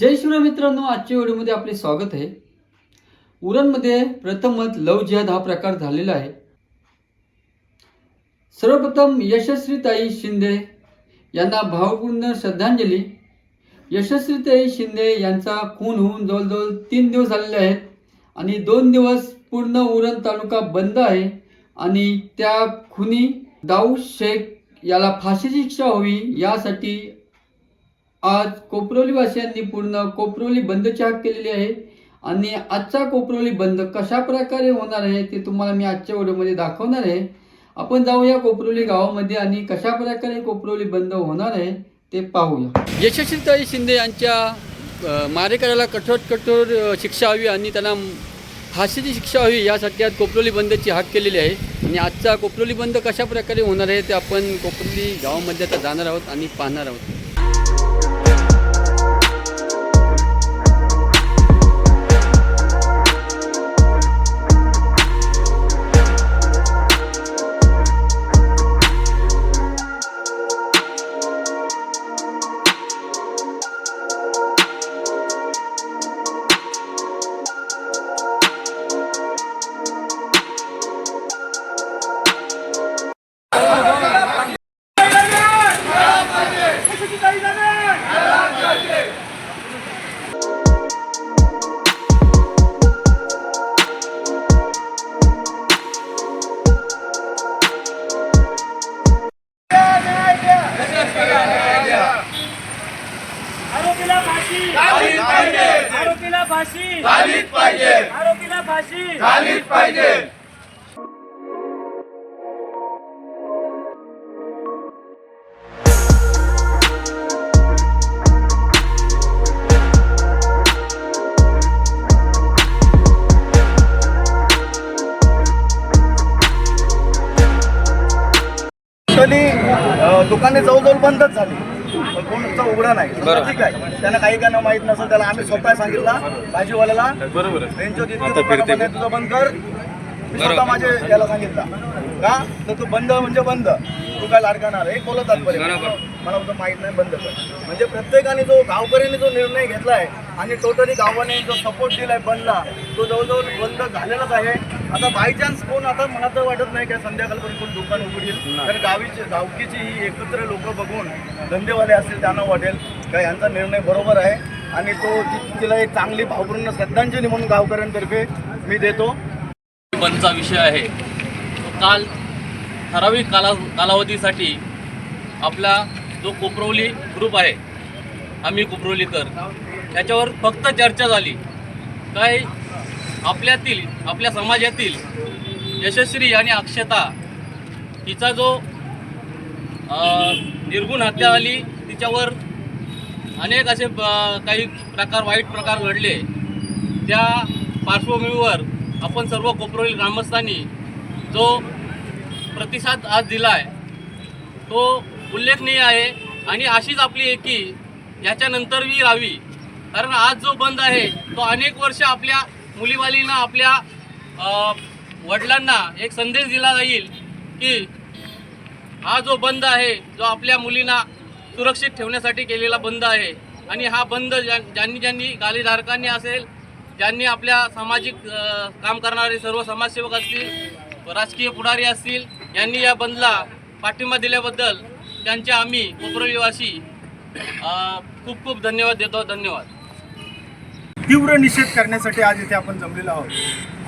जय शिवराय मित्रांनो आजच्या व्हिडिओमध्ये आपले स्वागत आहे. उरणमध्ये प्रथमच लव जिहाद हा प्रकार झालेला आहे. सर्वप्रथम यशस्वीताई शिंदे यांना भावपूर्ण श्रद्धांजली. यशस्वीताई शिंदे यांचा खून होऊन जवळजवळ तीन दिवस झालेले आहेत आणि दोन दिवस पूर्ण उरण तालुका बंद आहे आणि त्या खुनी दाऊ शेख याला फाशीची शिक्षा व्हावी यासाठी आज कोपरोलीवासियांनी पूर्ण कोपरोली बंदची हाक केलेली आहे. आणि आजचा कोपरोली बंद कशा प्रकारे होणार आहे ते तुम्हाला मी आजच्या व्हिडिओमध्ये दाखवणार आहे. आपण जाऊया कोपरोली गावामध्ये आणि कशा प्रकारे कोपरोली बंद होणार आहे ते पाहूया. यशस्वीताई शिंदे यांच्या मारेकऱ्याला कठोर कठोर शिक्षा हवी आणि त्यांना फाशीची शिक्षा हवी यासाठी आज कोपरोली बंदची हाक केलेली आहे. आणि आजचा कोपरोली बंद कशा प्रकारे होणार आहे ते आपण कोपरोली गावामध्ये आता जाणार आहोत आणि पाहणार आहोत. फाशी आरोपीला फाशी. टोटली दुकाने जवळजवळ बंदच झाली. कोणतं उघडं नाही. ठीक आहे. त्यांना काही काना माहीत नसेल त्याला आम्ही स्वतः सांगितला. भाजीवाल्याला बरोबर. तुझं बंद कर. स्वतः माझे याला सांगितलं. का? तर तू बंद म्हणजे बंद. तू काय लाडकाणार हे बोलत मला होतं माहीत नाही बंद कर. म्हणजे प्रत्येकाने जो गावकऱ्यांनी जो निर्णय घेतलाय आणि टोटली गावाने जो सपोर्ट दिलाय बंदला तो जवळजवळ बंद झालेलाच आहे. आता बाय चान्स कोण आता मला तर वाटत नाही की संध्याकाळपर्यंत कोण दुकान उघडील. तर गावीची गावकीची ही एकत्र लोक बघून धंदेवाले असतील त्यांना वाटेल. का यांचा निर्णय बरोबर आहे? आणि तो तिला एक चांगली भावपूर्ण श्रद्धांजली म्हणून गावकऱ्यांतर्फे मी देतो. बंदचा विषय आहे. काल ठराविक काला कालावधीसाठी आपला जो कोपरवली ग्रुप आहे आम्ही कोपरवलीकर त्याच्यावर फक्त चर्चा झाली. काय आपल्यातील आपल्या समाजातील यशस्वी आणि अक्षता हिचा जो निर्गुण हत्या आली तिच्यावर अनेक असे काही प्रकार वाईट प्रकार घडले. त्या पार्श्वभूमीवर आपण सर्व कोपरोली ग्रामस्थांनी जो प्रतिसाद आज दिला आहे तो उल्लेखनीय आहे. आणि अशीच आपली एकी याच्यानंतरही राहावी. कारण आज जो बंद आहे तो अनेक वर्ष आपल्या मुलीवालींना आपल्या वडिलांना एक संदेश दिला जाईल की हा जो बंद आहे जो आपल्या मुलींना सुरक्षित ठेवण्यासाठी केलेला बंद आहे आणि हा बंद ज्या ज्यांनी ज्यांनी गालीधारकांनी असेल ज्यांनी आपल्या सामाजिक काम करणारे सर्व समाजसेवक असतील राजकीय पुढारी असतील यांनी या बंदला पाठिंबा दिल्याबद्दल त्यांचे आम्ही कोपरविवासी खूप खूप धन्यवाद देतो. धन्यवाद. तीव्र निषेध करण्यासाठी आज इथे आपण जमलेलो आहोत.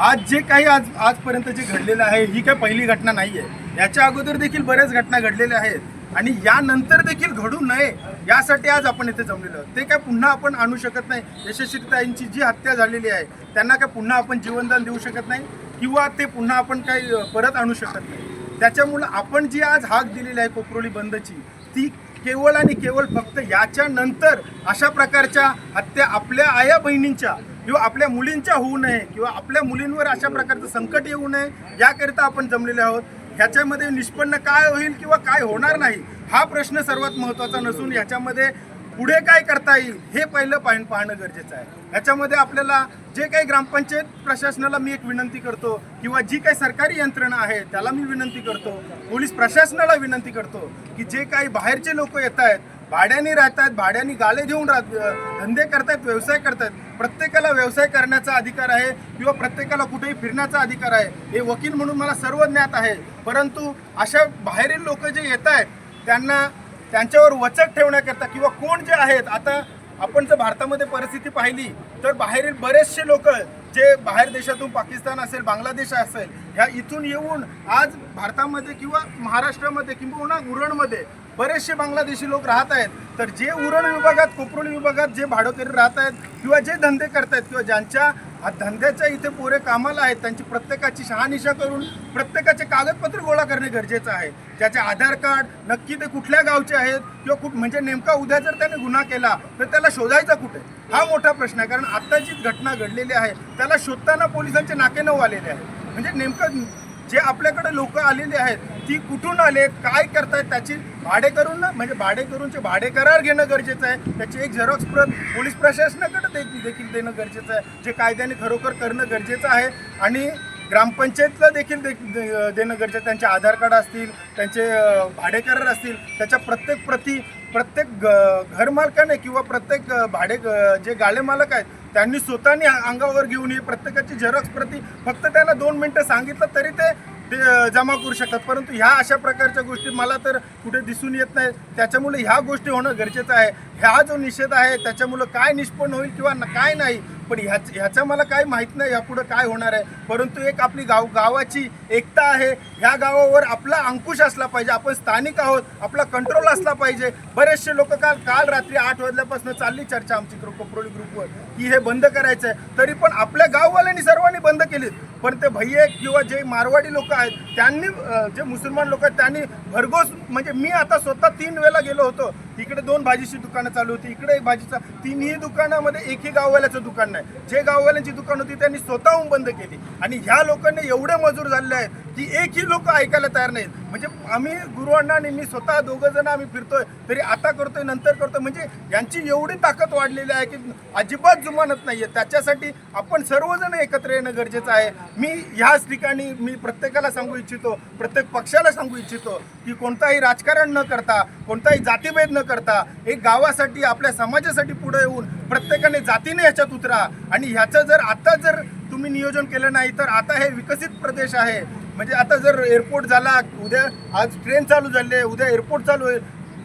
आज जे काही आज आजपर्यंत जे घडलेलं आहे ही काही पहिली घटना नाही आहे याच्या अगोदर देखील बऱ्याच घटना घडलेल्या आहेत. आणि यानंतर देखील घडू नये यासाठी आज आपण इथे जमलेलो आहोत. ते काय पुन्हा आपण आणू शकत नाही. यशस्वीताईंची जी हत्या झालेली आहे त्यांना काय पुन्हा आपण जीवनदान देऊ शकत नाही? किंवा ते पुन्हा आपण काही परत आणू शकत नाही? त्याच्यामुळं आपण जी आज हाक दिलेली आहे कोपरोली बंदची ती केवळ आणि केवळ फक्त याच्या नंतर अशा प्रकारच्या हत्या आपल्या आया बहिणींच्या किंवा आपल्या मुलींच्या होऊ नये किंवा आपल्या मुलींवर अशा प्रकारचं संकट येऊ नये याकरिता आपण जमलेले आहोत. ह्याच्यामध्ये निष्पन्न काय होईल किंवा काय होणार नाही हा प्रश्न सर्वात महत्त्वाचा नसून ह्याच्यामध्ये पुढे काय करता येईल हे पहिलं पाहणं पाहणं गरजेचं आहे. याच्यामध्ये आपल्याला जे काही ग्रामपंचायत प्रशासनाला मी एक विनंती करतो किंवा जी काही सरकारी यंत्रणा आहे त्याला मी विनंती करतो. पोलीस प्रशासनाला विनंती करतो की जे काही बाहेरचे लोक येत आहेत भाड्याने राहतात भाड्याने गाले घेऊन राहत धंदे करतायत व्यवसाय करतायत प्रत्येकाला व्यवसाय करण्याचा अधिकार आहे किंवा प्रत्येकाला कुठेही फिरण्याचा अधिकार आहे हे वकील म्हणून मला सर्व ज्ञात आहे. परंतु अशा बाहेरील लोक जे येत आहेत त्यांना त्यांच्यावर वचक ठेवण्याकरता किंवा कोण जे आहेत आता आपण जर भारतामध्ये परिस्थिती पाहिली तर बाहेरील बरेचसे लोक जे बाहेर देशातून पाकिस्तान असेल बांगलादेश असेल ह्या इथून येऊन आज भारतामध्ये किंवा महाराष्ट्रामध्ये किंवा उरणमध्ये बरेचसे बांगलादेशी लोक राहत आहेत. तर जे उरण विभागात कोपरोली विभागात जे भाडोकरी राहत आहेत किंवा जे धंदे करतायत किंवा ज्यांच्या हा धंद्याच्या इथे पोरे कामाला आहेत त्यांची प्रत्येकाची शहानिशा करून प्रत्येकाचे कागदपत्र गोळा करणे गरजेचं आहे. ज्याचे आधार कार्ड नक्की ते कुठल्या गावचे आहेत किंवा कुठ म्हणजे नेमका उद्या जर त्याने गुन्हा केला तर त्याला शोधायचा कुठे? हा मोठा प्रश्न आहे. कारण आत्ता जी घटना घडलेली आहे त्याला शोधताना पोलिसांचे नाके नऊ आलेले आहे म्हणजे नेमकं जे आपल्याकडे लोक आलेले आहेत ती कुठून आले काय करतायत त्याची भाडे करून ना म्हणजे भाडे करूनचे भाडे करार घेणं गरजेचं आहे. त्याची एक झेरॉक्स प्रत पोलीस प्रशासनाकडे दे- देखील देणं गरजेचं आहे. जे कायद्याने खरोखर करणं गरजेचं आहे आणि ग्रामपंचायतला देखील दे- दे- देणं गरजेचं त्यांचे आधार कार्ड असतील त्यांचे भाडेकरार असतील त्याच्या प्रत्येक प्रती प्रत्येक ग- घरमालकाने किंवा प्रत्येक भाडे जे गाळे मालक आहेत त्यांनी स्वतःनी अंगावर घेऊन ही प्रत्येकाची झेरॉक्स प्रती फक्त त्यांना दोन मिनटं सांगितलं तरी ते ते जमा करू शकतात. परंतु ह्या अशा प्रकारच्या गोष्टी मला तर कुठे दिसून येत नाही त्याच्यामुळे ह्या गोष्टी होणं गरजेचं आहे. ह्या जो निषेध आहे त्याच्यामुळं काय निष्पन्न होईल किंवा काय नाही पण ह्याच ह्याचं मला काय माहीत नाही यापुढं काय होणार आहे. परंतु एक आपली गाव गावाची एकता आहे. ह्या गावावर आपला अंकुश असला पाहिजे. आपण स्थानिक आहोत. आपला कंट्रोल असला पाहिजे. बरेचसे लोक काल काल रात्री आठ वाजल्यापासून चालली चर्चा आमची ग्रुप कोपरोली ग्रुपवर की हे बंद करायचं आहे तरी पण आपल्या गाववाल्यांनी सर्वांनी बंद केलीत. पण ते भैये किंवा जे मारवाडी लोक आहेत त्यांनी जे मुसलमान लोक आहेत त्यांनी भरघोस म्हणजे मी आता स्वतः तीन वेळेला गेलो होतो. इकडे दोन भाजीची दुकानं चालू होती इकडे एक भाजीचा तिन्ही दुकानामध्ये एकही गाववाल्याचं दुकान नाही. जे गाववाल्यांची दुकान होती त्यांनी स्वतःहून बंद केली. आणि ह्या लोकांनी एवढे मजूर झालेले आहेत की एकही लोक ऐकायला तयार नाहीत. म्हणजे आम्ही गुरु आणि मी स्वतः दोघं जण आम्ही फिरतोय तरी आता करतोय नंतर करतोय. म्हणजे यांची एवढी ताकद वाढलेली आहे की अजिबात जुमानत नाहीये. त्याच्यासाठी आपण सर्वजण एकत्र येणं गरजेचं आहे. मी ह्याच ठिकाणी मी प्रत्येकाला सांगू इच्छितो प्रत्येक पक्षाला सांगू इच्छितो की कोणताही राजकारण न करता कोणताही जातीभेद न करता एक गावासाठी आपल्या समाजासाठी पुढे येऊन प्रत्येकाने जातीने ह्याच्यात उतरा. आणि ह्याचं जर आता जर तुम्ही नियोजन केलं नाही तर आता हे विकसित प्रदेश आहे. म्हणजे आता जर एअरपोर्ट झाला उद्या आज ट्रेन चालू झाली आहे उद्या एअरपोर्ट चालू होईल.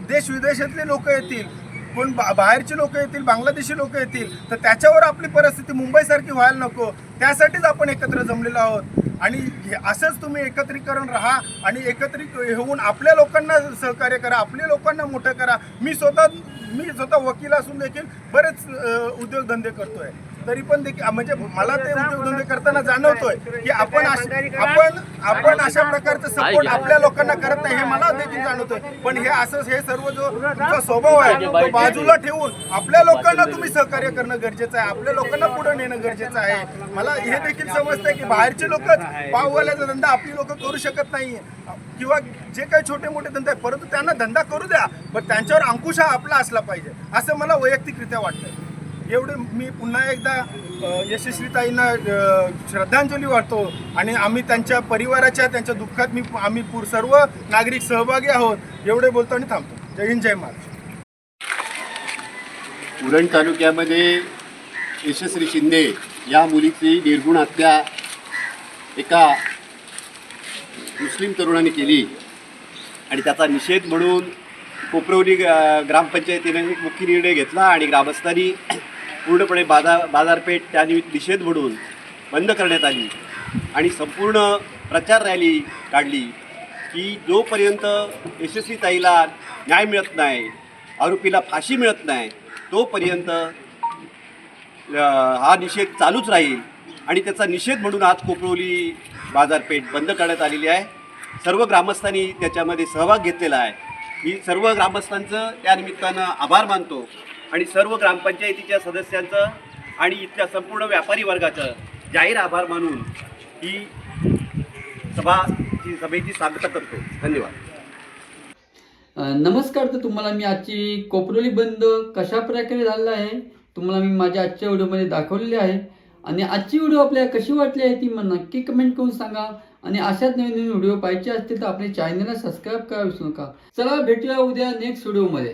देश विदेशातले लोक येतील. कोण बा बाहेरचे लोक येतील बांगलादेशी लोक येतील तर त्याच्यावर आपली परिस्थिती मुंबईसारखी व्हायला नको. त्यासाठीच आपण एकत्र जमलेलो आहोत. आणि असंच तुम्ही एकत्रीकरण राहा आणि एकत्रित होऊन आपल्या लोकांना सहकार्य करा आपल्या लोकांना मोठं करा. मी स्वतः मी स्वतः वकील असून देखील बरेच उद्योगधंदे करतो आहे तरी पण देखील म्हणजे मला ते उद्योगधंदे करताना जाणवतोय की आपण अश- आपण आपण अशा प्रकारचं सपोर्ट आपल्या लोकांना करत नाही हे मला देखील जाणवतोय. पण हे असंच हे सर्व जो तुमचा स्वभाव आहे तो बाजूला ठेवून आपल्या लोकांना तुम्ही सहकार्य करणं गरजेचं आहे. आपल्या लोकांना पुढे नेणं गरजेचं आहे. मला हे देखील समजतंय की बाहेरचे लोकच पाववाल्याचा धंदा आपली लोक करू शकत नाही किंवा जे काही छोटे मोठे धंदे आहेत परंतु त्यांना धंदा करू द्या पण त्यांच्यावर अंकुश हा आपला असला पाहिजे. असं मला वैयक्तिकरित्या वाटतंय. एवढे मी पुन्हा एकदा यशस्वीताईंना श्रद्धांजली वाटतो आणि आम्ही त्यांच्या परिवाराच्या त्यांच्या दुःखात मी आम्ही पूर सर्व नागरिक सहभागी आहोत. एवढे बोलतो आणि थांबतो. जय हिंद जय महाराष्ट्र. उरण तालुक्यामध्ये यशस्वी शिंदे या मुलीची निर्गुण हत्या एका मुस्लिम तरुणाने केली. आणि त्याचा निषेध म्हणून कोपरवली ग्रामपंचायतीने मुख्य निर्णय घेतला आणि ग्रामस्थांनी पूर्णपणे बाजार बाजारपेठ त्यानिमित्त निषेध म्हणून बंद करण्यात आली. आणि संपूर्ण प्रचार रॅली काढली की जोपर्यंत यशस्वी ताईला न्याय मिळत नाही आरोपीला फाशी मिळत नाही तोपर्यंत हा निषेध चालूच राहील. आणि त्याचा निषेध म्हणून आज कोपरोली बाजारपेठ बंद करण्यात आलेली आहे. सर्व ग्रामस्थांनी त्याच्यामध्ये सहभाग घेतलेला आहे. मी सर्व ग्रामस्थांचं त्यानिमित्तानं आभार मानतो. आणि सर्व ग्रामपंचायतीच्या सदस्यांचं आणि इथल्या संपूर्ण व्यापारी वर्गाचं जाहीर आभार मानून ही सभाची सभेची सांगता करतो. धन्यवाद. नमस्कार तर तुम्हाला मी आजची कोपरोली बंद कशा प्रकारे झालेला आहे तुम्हाला मी माझ्या आजच्या व्हिडिओमध्ये दाखवलेले आहे. आणि आजची व्हिडिओ आपल्याला कशी वाटली आहे ती मला नक्की कमेंट करून सांगा. आणि अशाच नवीन नवीन व्हिडिओ पाहिजे असतील तर आपल्या चॅनलला सबस्क्राईब करा विसरू नका. चला भेटूया उद्या नेक्स्ट व्हिडिओमध्ये.